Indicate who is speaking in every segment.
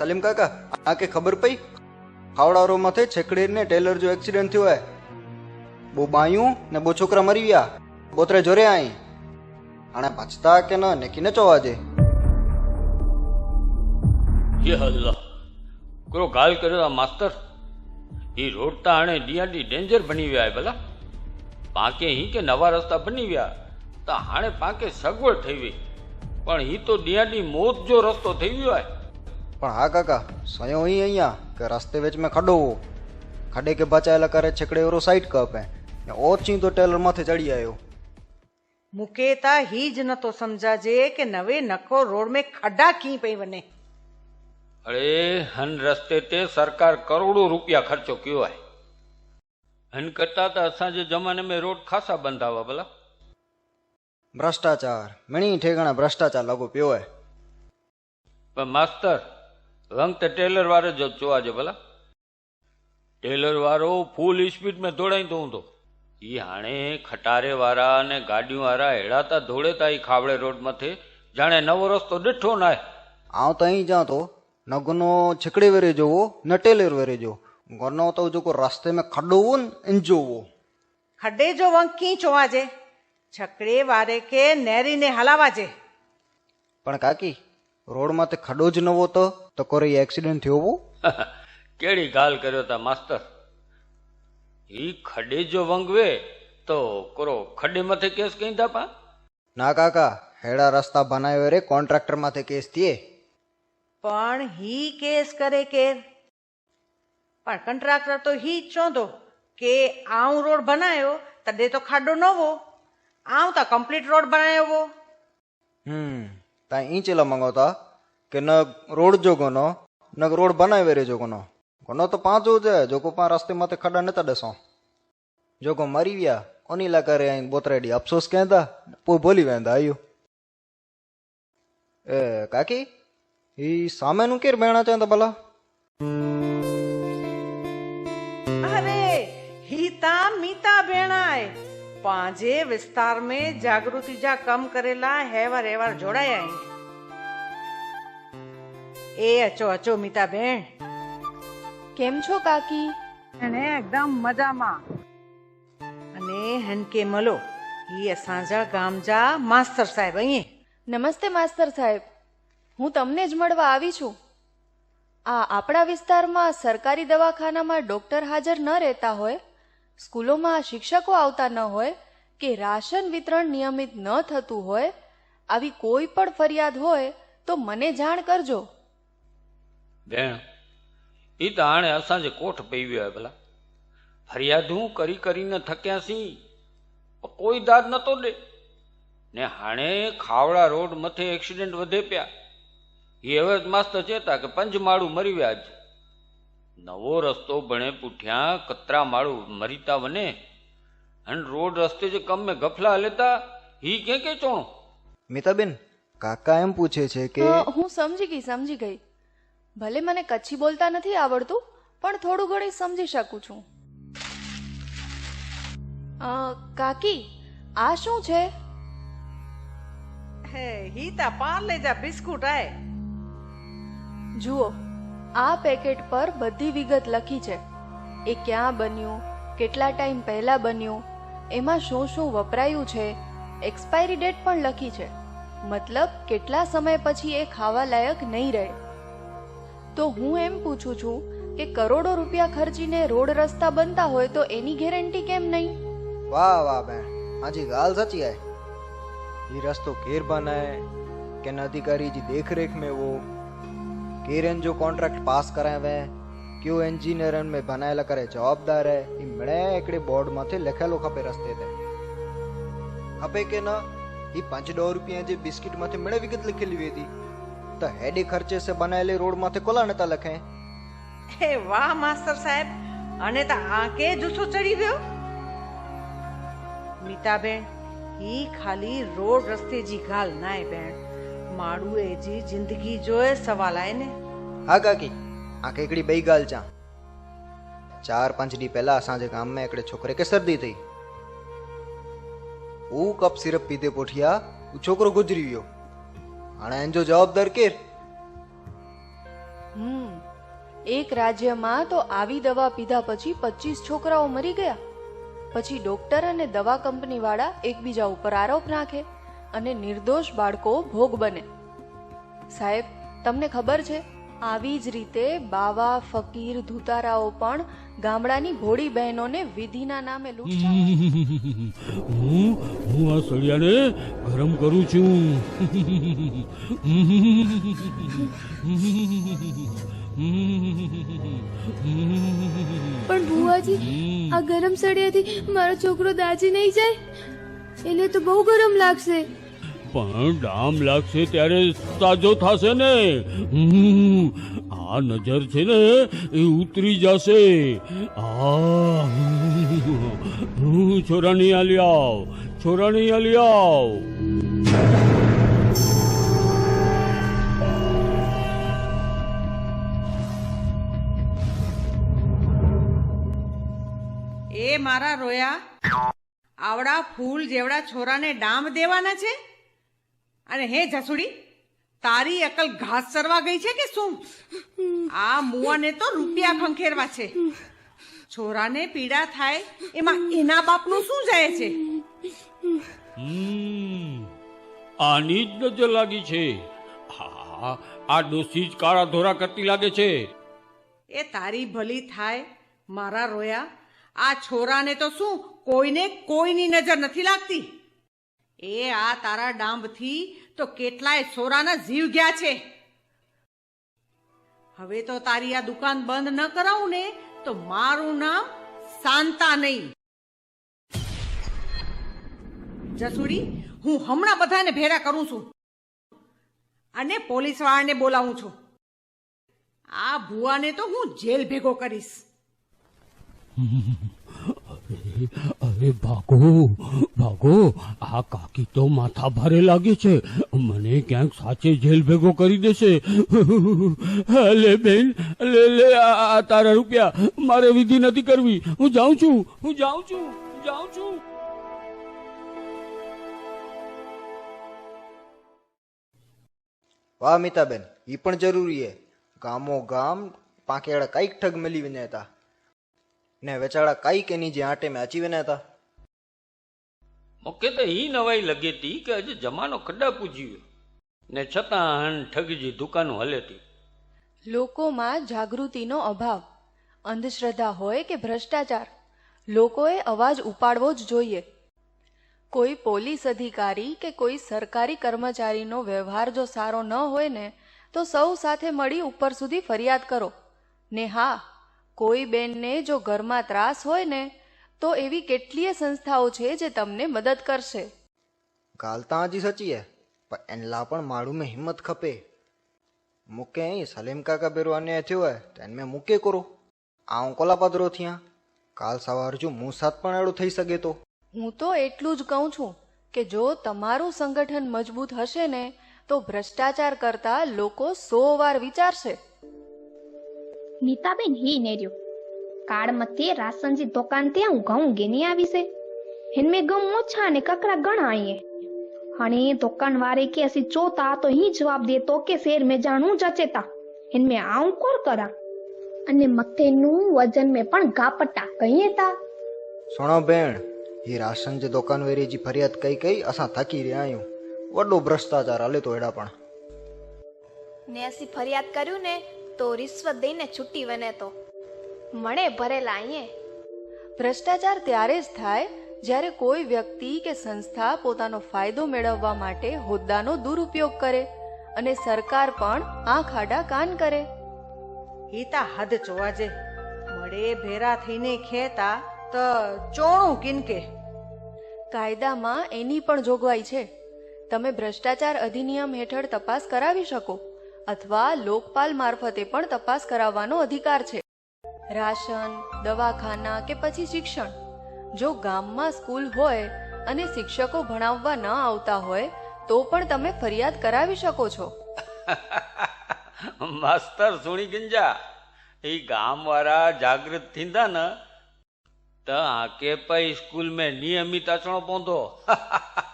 Speaker 1: સલીમ કાકા, આ કે ખબર પઈ? ખાવડા રોમાંથી છેકડીને ટેલર જો એક્સિડન્ટ થયો હે. બહુ બાયું ને બહુ છોકરા મરી ગયા. બોતરે જોરે આઈ. આણે ભચતા કે ન, નેકીને ચોવાજે
Speaker 2: હે અલ્લાહ કરો ગાલ કર્યો આ માસ્તર? એ રોડતા આણે ડીઆરડી ડેન્જર બની ગયા ભલા. પાકે હી કે નવા રસ્તા બની ગયા તો હાણે પાકે સગવડ થઈ ગઈ પણ હી તો ડીઆરડી મોત જો રસ્તો થઈ ગયો હોય
Speaker 1: પણ હા કાકા સ્વયં અહીં અહીંયા કે રસ્તે વેચ મેં ખડો ખડે કે બચાયેલા કરે છેકડે એવરો સાઈડ કપે. ને ઓછી તો ટેલર માથે ચડી આવ્યો
Speaker 3: મુકેતા હી જ નતો સમજાજે કે નવે નકો રોડ મેં ખડા કી પઈ બને?
Speaker 2: અરે હન રસ્તે તે સરકાર કરોડો રૂપિયા ખર્ચો કયો હે હન કરતા તો અસાંજે જમાને મેં રોડ ખાસા બંધાવા ભલા.
Speaker 1: ભ્રષ્ટાચાર ઘણી ઠેકાણા ભ્રષ્ટાચાર લાગુ પ્યો હે
Speaker 2: પણ માસ્તર રંગ તો ટેલર વાળો જ જોવાજો ભલા. ટેલર વાળો ફૂલ સ્પીડમાં દોડાય તો હું તો એ હાણે ખટારે વાળા અને ગાડીઓ વાળા હેડાતા ધોળેતા એ ખાવડે રોડ માથે. જાણે નવો રસ્તો ડઠો ના
Speaker 1: આવ તો અહીં જા તો નગનો છકડી વેરે જોવો ન ટેલર વેરે જોવો ગનો તો જોકો રસ્તે મેં ખડોવો ને એન જોવો.
Speaker 3: ખડે જોવો કી જોવાજે છકડે વારે કે નેરીને હલાવાજે
Speaker 1: પણ કાકી રોડમાં તે ખડો જ નવો તો તો કોઈ એક્સિડન્ટ થયો હો
Speaker 2: કેડી ગાલ કર્યો તા માસ્તર? ઈ ખડે જો વંગવે તો કરો ખડે માથે કેસ કઈ દાપા
Speaker 1: ના કાકા હેડા રસ્તા બનાવ્યો રે કોન્ટ્રાક્ટર માથે કેસ થયે.
Speaker 3: પણ હી કેસ કરે કે પણ કોન્ટ્રાક્ટર તો હી જ ચોંધો કે આઉં રોડ બનાયો તડે તો ખાડો નવો. આઉં તો કમ્પ્લીટ રોડ બનાયો वो
Speaker 1: હમ તા ઈ ચેલા મંગોતા કે ન રોડ જો ગનો ન રોડ બનાવે રે જો ગનો ગનો તો પાંચો છે જો કો પા રસ્તે માથે ખડા નતા ડસો. જો કો મરી ગયા ઓનીલા કરે અહીં બોતરેડી અફસોસ કહેતા પો બોલી વેંદા આયો. એ, કાકી? ઈ સામેનું કેર બેણા ચાંતા ભલા?
Speaker 3: અરે હીતા મીતા ભેણાય. પાંજે વિસ્તાર में જાગૃતિ જા કમ કરેલા હેવાર હેવાર જોડાયા અહીં. એ અચો અચો મીતા બેન
Speaker 4: કેમ છો કાકી?
Speaker 3: એને એકદમ મજામાં. અને હનકે મલો ઈ અસાંજા ગામજા માસ્તર સાહેબ અહીં.
Speaker 4: નમસ્તે માસ્તર સાહેબ. હું તમને જ મળવા આવી છું. આ આપણા વિસ્તારમાં સરકારી દવાખાનામાં ડોક્ટર હાજર ન રહેતા હોય સ્કૂલોમાં શિક્ષકો આવતા ન હોય કે રાશન વિતરણ નિયમિત ન થતું હોય આવી કોઈ પણ ફરિયાદ હોય તો મને જાણ કરજો.
Speaker 2: બેન ઈ તો હાણે અસાંજે કોઠ પૈવ્યો હોય ભલા. ફરિયાદું કરી કરીને થક્યા સી કોઈ દાદ નતો દે. ને હાણે ખાવડા રોડ મથે એક્સિડન્ટ વધે પ્યા. એ હવે જ માસ્તર ચેતા કે પંચમાળું મરી વ્યા જ નવો રસ્તો ભણે પૂઠ્યા કતરા માળું મરીતા વને. અને રોડ રસ્તે જે કમ ગફલા લેતા હી કે કે ચોણો?
Speaker 1: મિતાબેન કાકા એમ પૂછે છે કે
Speaker 4: હું સમજી ગઈ સમજી ગઈ. ભલે મને કચ્છી બોલતા નથી આવડતું પણ થોડું ઘણી સમજી શકું છું. કાકી આ શું છે?
Speaker 3: હે હીતા પાર્લે જા બિસ્કુટ આય.
Speaker 4: જુઓ આ પેકેટ પર બધી વિગત લખી છે. એ ક્યાં બન્યું કેટલા ટાઈમ પહેલા બન્યું એમાં શું શું વપરાયું છે એક્સપાયરી ડેટ પણ લખી છે. મતલબ કેટલા સમય પછી એ ખાવા લાયક નહીં રહે. તો હું એમ પૂછું છું કે કરોડો રૂપિયા ખર્ચીને રોડ રસ્તા બનતા હોય તો એની ગેરંટી કેમ નહીં
Speaker 1: વાહ વાહ બેન હાજી ગાલ સચી है ये रस्तो केर बनाए के न अधिकारी जी देख रेख में वो केरन जो कॉन्ट्रैक्ट पास कराए हुए क्यों इंजीनियर में बनाएला करे जवाबदार है ई मणे एकड़े बोर्ड माथे लखेलो खपे रस्ते ते खपे के न ई પાંચ દો રૂપિયા જે બિસ્કિટ માથે મળે વિગત લખેલી વી હતી તો હેડી ખર્ચે સે બનાયેલી રોડ માથે કોલા નતા લખે.
Speaker 3: એ વાહ માસ્તર સાહેબ. અને તો આંકે જુસ્સો ચડી ગયો? મીતાબેન હી ખાલી રોડ રસ્તે જી ગાલ નાય બેન. માડું એ જી જિંદગી જોએ સવાલ આય ને.
Speaker 1: હા કાકી. આ કેકડી બઈ ગાલ ચા ચાર પાંચ દી પહેલા સાંજે ગામમાં એકડે છોકરે કે શરદી થઈ. ઊ કપ સિરપ પીધે પોઠિયા છોકરો ગુજરી ગયો. હાણે એનો જવાબદાર કેર?
Speaker 4: એક રાજ્યમાં તો આવી દવા પીધા પછી પચીસ છોકરાઓ મરી ગયા. પછી ડોક્ટર અને દવા કંપની વાળા એકબીજા ઉપર આરોપ નાખે અને નિર્દોષ બાળકો ભોગ બને. સાહેબ, તમને ખબર છે આવી જ રીતે બાવા ફકીર ધુતારાઓ પણ ગામડાની ભોળી બહેનોને વિધિના નામે
Speaker 5: હું હું આ સળિયાને ગરમ કરું છું.
Speaker 6: પણ ભુવાજી આ ગરમ સળિયાથી મારો છોકરો દાજી નહીં જાય? એને તો બહુ ગરમ લાગશે.
Speaker 5: પણ ડામ લાગશે ત્યારે તાજો થશે ને. આ નજર છે ને એ ઉતરી જશે. આ છોરાની આલી આવ છોરાની આલી આવ.
Speaker 3: એ મારા રોયા, આવડા ફૂલ જેવડા છોરાને ડામ દેવાના છે? અને હે જસુડી તારી અકલ ઘાસ ચરવા ગઈ છે કે શું? આ મુવાને તો રૂપિયા ખંખેરવા છે. છોરાને પીડા થાય એમાં એના બાપનું શું જાય છે?
Speaker 5: આની જ નજર લાગી છે. હા આ ડોસી જ કાળા ધોરા કરતી લાગે છે.
Speaker 3: એ તારી ભલી થાય મારા રોયા. આ છોરાને તો શું કોઈને કોઈની નજર નથી લાગતી? એ આ તારા ડાંબથી તો કેટલાય છોરાના જીવ ગયા છે. હવે તો તારી આ દુકાન બંધ ન કરાવું ને, તો મારું નામ શાંતા નહીં. જસુડી, હું હમણાં બધાને ભેરા કરું છું અને પોલીસ વાળાને બોલાવું છું. આ ભુવાને તો હું જેલ ભેગો કરીશ.
Speaker 5: અરે ભાગો ભાગો, આ કાકી તો માથા ભારે લાગે છે. મને ક્યાંક સાચે જેલ ભેગો કરી દેશે. લે બેન, લે લે, આ તારા રૂપિયા. મારે વિધિ નથી કરવી. હું જાઉં છું, હું જાઉં છું જાઉં છું.
Speaker 1: વાહ મિતાબેન ઈ પણ જરૂરી હે. ગામો ગામ પાંકેડા કંઈક ઠગ મળી વિને હતા ને વેચાડા કંઈક એની જે આટે મેં અચી વિને હતા
Speaker 2: મૂકે તો ઈ નવાઈ લગે તી કે હજી જમાનો ખડા પૂજ્યો ને છતાં ઠગજી દુકાનો હલેતી.
Speaker 4: લોકોમાં જાગૃતિનો અભાવ. અંધશ્રદ્ધા હોય કે ભ્રષ્ટાચાર, લોકોએ અવાજ ઉપાડવો જ જોઈએ. કોઈ પોલીસ અધિકારી કે કોઈ સરકારી કર્મચારીનો વ્યવહાર જો સારો ન હોય ને, તો સૌ સાથે મળી ઉપર સુધી ફરિયાદ કરો. ને હા, કોઈ બેનને જો ઘરમાં ત્રાસ હોય ને તો એવી કેટલીય સંસ્થાઓ છે જે તમને મદદ કરશે?
Speaker 1: ગાલતા હજી સચી હે પણ એનલા પણ મારું મેં હિંમત ખપે. મૂકે અહીં સલીમ કાકા બેરો અન્યાય થયું હોય તો એને મેં મૂકે કરો. આ હું કોલા પદરો થયા? કાલ સવાર જો મું સાથ પણ એડું થઈ શકે તો?
Speaker 4: હું તો એટલું જ કહું છું કે જો તમારું સંગઠન મજબૂત હશે ને તો ભ્રષ્ટાચાર કરતા લોકો સો વાર વિચારશે.
Speaker 7: નીતાબેન હી નેર્યો. કાળ મધ્યે રાસનજી દુકાન ત્યાં ઊંઘા ઊંઘેની આવી છે. હિનમે ગમ ઓછા ને કકરા ઘણા આઈએ અને દુકાન વારે કે અસી ચોતા તો હી જવાબ દે તો કે શેર મેં જાણું જચેતા હિનમે આવું કોર કરા? અને મથેનું વજન મેં પણ ગાપટા કહીએ તા.
Speaker 1: સુણો બેણ એ રાશન જે દુકાન વેરીજી ફરિયાદ કઈ કઈ અસા થકી રહ્યા આયું. વડો ભ્રષ્ટાચાર હાલે તો એડા પણ.
Speaker 8: ને અસી ફરિયાદ કર્યું ને તો રિશ્વત દઈને છૂટી વને તો. મળે ભરેલા અહીંયા
Speaker 4: ભ્રષ્ટાચાર ત્યારે જ થાય જ્યારે કોઈ વ્યક્તિ કે સંસ્થા પોતાનો ફાયદો મેળવવા માટે હોદ્દાનો દુરુપયોગ કરે અને સરકાર પણ આંખ આડા કાન કરે.
Speaker 3: હિતા હદ જોવાજે મળે ભેરા થઈને ખેતા તો ચોણું કિનકે.
Speaker 4: કાયદામાં એની પણ જોગવાઈ છે. તમે ભ્રષ્ટાચાર અધિનિયમ હેઠળ તપાસ કરાવી શકો અથવા લોકપાલ મારફતે પણ તપાસ કરાવવાનો અધિકાર છે. રાશન દવાખાના કે પછી શિક્ષણ. જો ગામમાં સ્કૂલ હોય અને શિક્ષકો ભણાવવા ન આવતા હોય તો પણ તમે ફરિયાદ કરાવી શકો છો.
Speaker 2: માસ્તર સુણી ગંજા એ ગામવાળા જાગૃત થીંદા ન. તો આકે પઈ સ્કૂલ મેં નિયમિત અચણો પોંધો.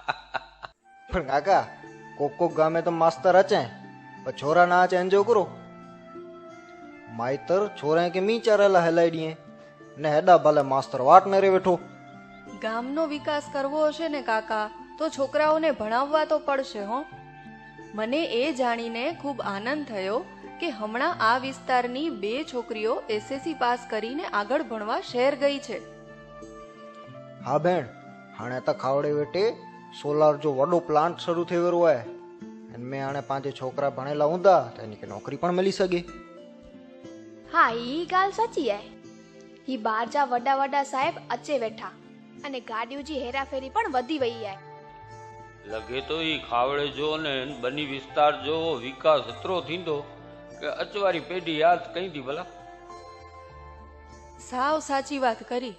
Speaker 1: પણ કાકા કોક કોક ગામે તો માસ્તર અચે છોરા ના અચે એન્જો કરો? માઈતર છોરા કે મી ચારેલા હેલાઈડીએ ને હેડા ભલે માસ્તર વાટ ને રે બેઠો
Speaker 4: ગામનો વિકાસ કરવો હશે ને કાકા તો છોકરાઓને ભણાવવા તો પડશે હો. મને એ જાણીને ખૂબ આનંદ થયો કે હમણાં આ વિસ્તારની બે છોકરીઓ એસએસસી પાસ કરીને આગળ ભણવા શહેર ગઈ છે.
Speaker 1: હા બેન હાણે તો ખાવડે વેટે સોલાર જો વડો પ્લાન્ટ શરૂ થઈ ગયો હોય અને મેં આને પાંચે છોકરા ભણેલા ઊંધા તો એની કે નોકરી પણ મળી શકે.
Speaker 8: હા ઈ ગાલ સાચી હે. ઈ બાર જા વડા વડા સાહેબ અચે બેઠા અને ગાડીઓજી હેરાફેરી પણ વધી વઈ હે
Speaker 2: લગે તો ઈ ખાવડે જો ને બની વિસ્તાર જો વિકાસ એતરો થીંદો કે અચવારી પેઢી યાદ કઈ દી ભલા?
Speaker 4: સાવ સાચી વાત કરી.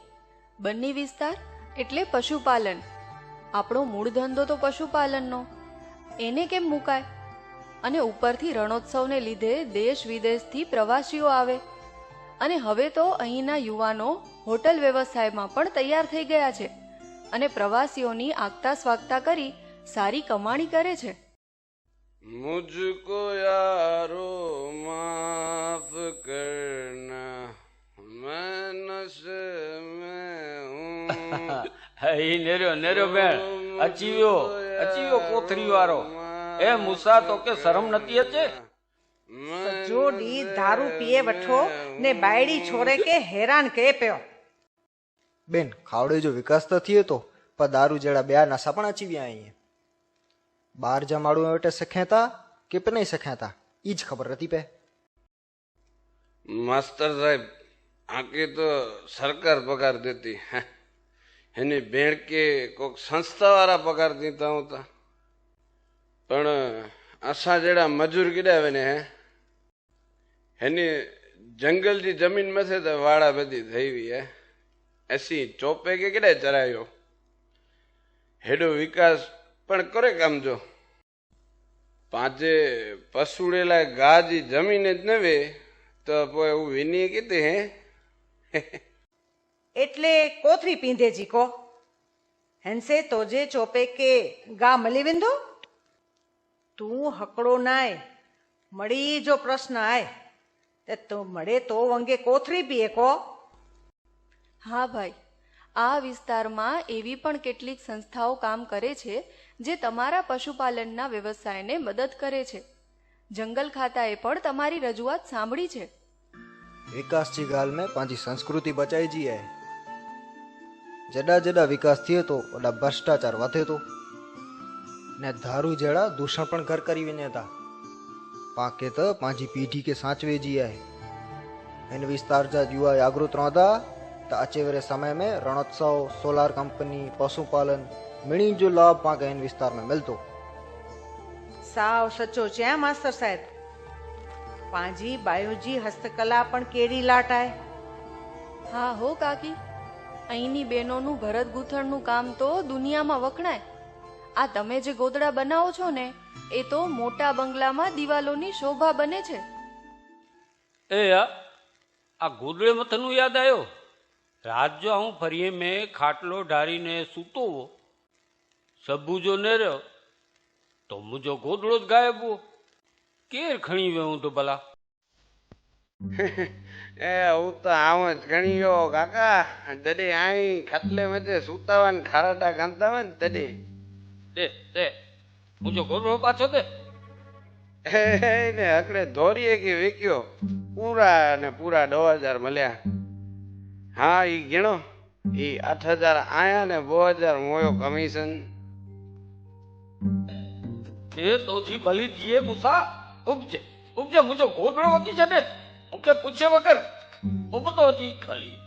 Speaker 4: બની વિસ્તાર એટલે પશુપાલન. આપણો મૂળ ધંધો તો પશુપાલનનો. એને કેમ મુકાય? અને ઉપરથી રણોત્સવને લીધે દેશ વિદેશથી પ્રવાસીઓ આવે. અને હવે તો અહીંના યુવાનો હોટલ વ્યવસાયમાં પણ તૈયાર થઈ ગયા છે અને પ્રવાસીઓની આગતા સ્વાગતા કરી સારી કમાણી કરે છે.
Speaker 9: મુજકો યારો માફ કરના. મેં નશે મેં
Speaker 2: હું નેરો નેરો બેન. અચીવ્યો અચીવ્યો કોથરી વાળો એ મુસા તો કે શરમ નથી
Speaker 3: છે જોડી દારૂ પીએ વઠો ને બાયડી છોરે કે હેરાન કે પ્યો
Speaker 1: બેન ખાવડે જો વિકાસ તો થયો તો પણ દારૂ જેડા બે નશા પણ અચીવ્યા અહીંયા. બાર જમાડું એવટે સખેતા કે પે નહીં સખેતા ઈ જ ખબર હતી પે.
Speaker 9: માસ્તર સાહેબ આંકે તો સરકાર પગાર દેતી એની ભેણ કે કોઈક સંસ્થાવાળા પગાર દેતા હોતા. પણ આસા જેડા મજૂર કીડાવે ને એની જંગલથી જમીન મથે તો વાળા બધી થઈ હે. એસી ચોપે કે કેડે ચરાયો? હેડો વિકાસ પણ કરે કામ જો. પાંચે પસુડેલા ગાજી જમીન જ નવે, તો પોય હું વિની કીધી, હે.
Speaker 3: એટલે કોથરી પીંધે જીકો હેન્સે તોજે ચોપે કે ગા મળી વિંધો? તું હકડો નાય મળી જો પ્રશ્ન આય તે તું મળે તો અંગે કોથરી પીએ કો.
Speaker 4: હા ભાઈ આ વિસ્તારમાં એવી પણ કેટલીક સંસ્થાઓ કામ કરે છે જે તમારા પશુપાલનના વ્યવસાયને મદદ કરે છે. જંગલ ખાતાએ પણ તમારી રજૂઆત સાંભળી છે.
Speaker 1: વિકાસ જી ગાલ મેં પાંચી સંસ્કૃતિ બચાઈ જી જડા જડા વિકાસ થયો તો ઓડા ભ્રષ્ટાચાર વધે તો. थो ने दारू जहिड़ा दूषण पण घर करी वञे था पाके त पंहिंजी पीढ़ी खे साचवे जी आहे हिन विस्तार जा युवा जागृत रहंदा त अचे वारे समय में रणोत्सव सोलार कंपनी पशुपालन ॿिन्ही जो लाभ पाके हिन विस्तार में मिलंदो
Speaker 3: સાવ સચો ચ્યા માસ્તર સાહેબ પાંજી બાયોજી હસ્તકલા પણ કેડી લાટાય
Speaker 4: હા હો કાકી અહીંની બહેનોનું ભરત ગૂંથણનું કામ તો દુનિયામાં વખણાય આ તમે જે ગોદડા બનાવો છો ને એ તો મોટા બંગલામાં દિવાલોની શોભા બને છે.
Speaker 2: એ આ ગોદડે મથનું યાદ આવ્યો? રાત જો હું ફરીએ મેં ખાટલો ઢારીને સૂતો સબુજો સબુ જો ને રહ્યો. તો મુજો ગોદડો જ ગાયબ હો. કેર ખણી વે હું તો ભલા?
Speaker 9: એ હું તો આમ જ ઘણી ગયો કાકા. તડે આઈ ખાટલે મધે સૂતાવાન ખારાટા ગાંધતા હોય ને તડે
Speaker 2: દે દે. મુજો ગોદડો પાછો દે.
Speaker 9: એ ને હકડે ધોરીએ કે વેક્યો. પૂરા ને પૂરા દો હજાર મળ્યા. હા ઈ ગીણો. ઈ આઠ હજાર આયા ને બો હજાર મોયો કમિશન
Speaker 2: એ તો જી ભલી જીએ મુસા ઉપજે ઉપજે મુજો ગોદડો વકી છે ને. ઓકે પૂછે વગર. ઉપતો હતી ખાલી.